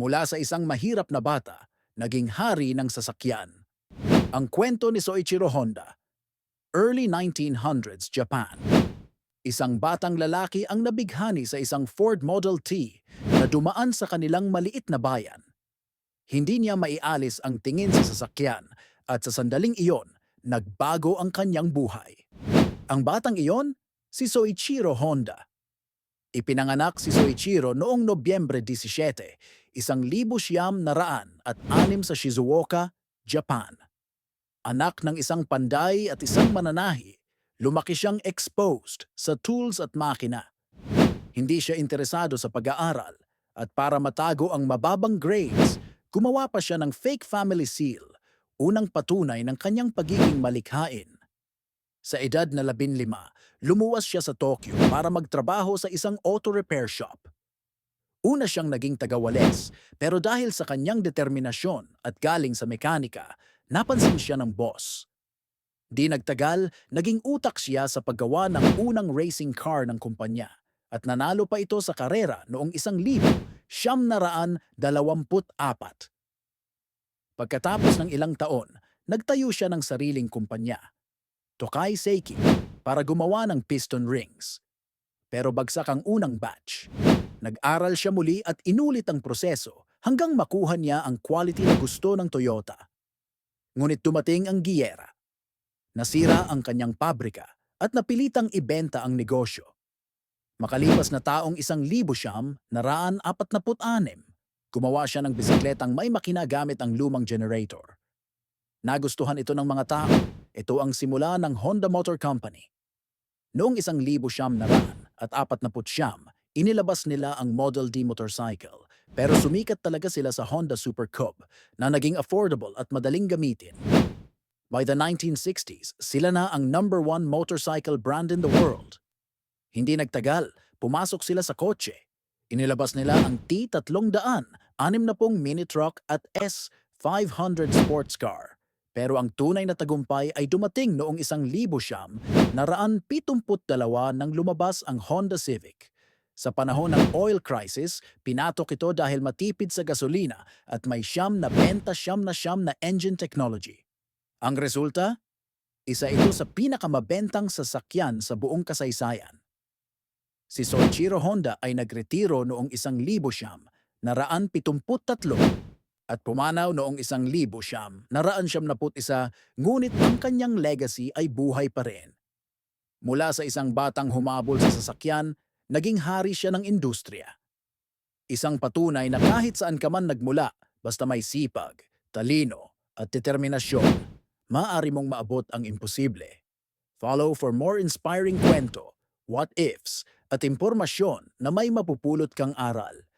Mula sa isang mahirap na bata, naging hari ng sasakyan. Ang kwento ni Soichiro Honda, early 1900s Japan. Isang batang lalaki ang nabighani sa isang Ford Model T na dumaan sa kanilang maliit na bayan. Hindi niya maialis ang tingin sa sasakyan at sa sandaling iyon, nagbago ang kanyang buhay. Ang batang iyon, si Soichiro Honda. Ipinanganak si Soichiro noong Nobyembre 17, isang libo siyam na raan at anim sa Shizuoka, Japan. Anak ng isang panday at isang mananahi, lumaki siyang exposed sa tools at makina. Hindi siya interesado sa pag-aaral at para matago ang mababang grades, gumawa pa siya ng fake family seal, unang patunay ng kanyang pagiging malikhain. Sa edad na labin lima, lumuwas siya sa Tokyo para magtrabaho sa isang auto repair shop. Una siyang naging tagawales, pero dahil sa kanyang determinasyon at galing sa mekanika, napansin siya ng boss. Di nagtagal, naging utak siya sa paggawa ng unang racing car ng kumpanya at nanalo pa ito sa karera noong isang libo, siyam na raan, dalawamput apat. Pagkatapos ng ilang taon, nagtayo siya ng sariling kumpanya, Tokai Seiki, para gumawa ng piston rings. Pero bagsak ang unang batch. Nag-aral siya muli at inulit ang proseso hanggang makuha niya ang quality na gusto ng Toyota. Ngunit dumating ang giyera. Nasira ang kanyang pabrika at napilitang ibenta ang negosyo. Makalipas na taong isang libo siyam, naraan apat na anim, gumawa siya ng bisikletang may makina gamit ang lumang generator. Nagustuhan ito ng mga tao. Ito ang simula ng Honda Motor Company. Noong isang libo siyam na raan at apat na siyam, inilabas nila ang Model D motorcycle. Pero sumikat talaga sila sa Honda Super Cub na naging affordable at madaling gamitin. By the 1960s, sila na ang number one motorcycle brand in the world. Hindi nagtagal, pumasok sila sa kotse. Inilabas nila ang T300, anim na pong mini truck at S500 sports car. Pero ang tunay na tagumpay ay dumating noong isang libo siyam, naraan 72 nang lumabas ang Honda Civic. Sa panahon ng oil crisis, pinatok ito dahil matipid sa gasolina at may siyam na benta siyam na siyam na engine technology. Ang resulta? Isa ito sa pinakamabentang sasakyan sa buong kasaysayan. Si Soichiro Honda ay nagretiro noong isang libo siyam, naraan 73 at pumanaw noong isang libo siyam, naraan siyam naput isa, ngunit ang kanyang legacy ay buhay pa rin. Mula sa isang batang humabol sa sasakyan, naging hari siya ng industriya. Isang patunay na kahit saan ka man nagmula, basta may sipag, talino, at determinasyon, maaari mong maabot ang imposible. Follow for more inspiring kwento, what ifs, at impormasyon na may mapupulot kang aral.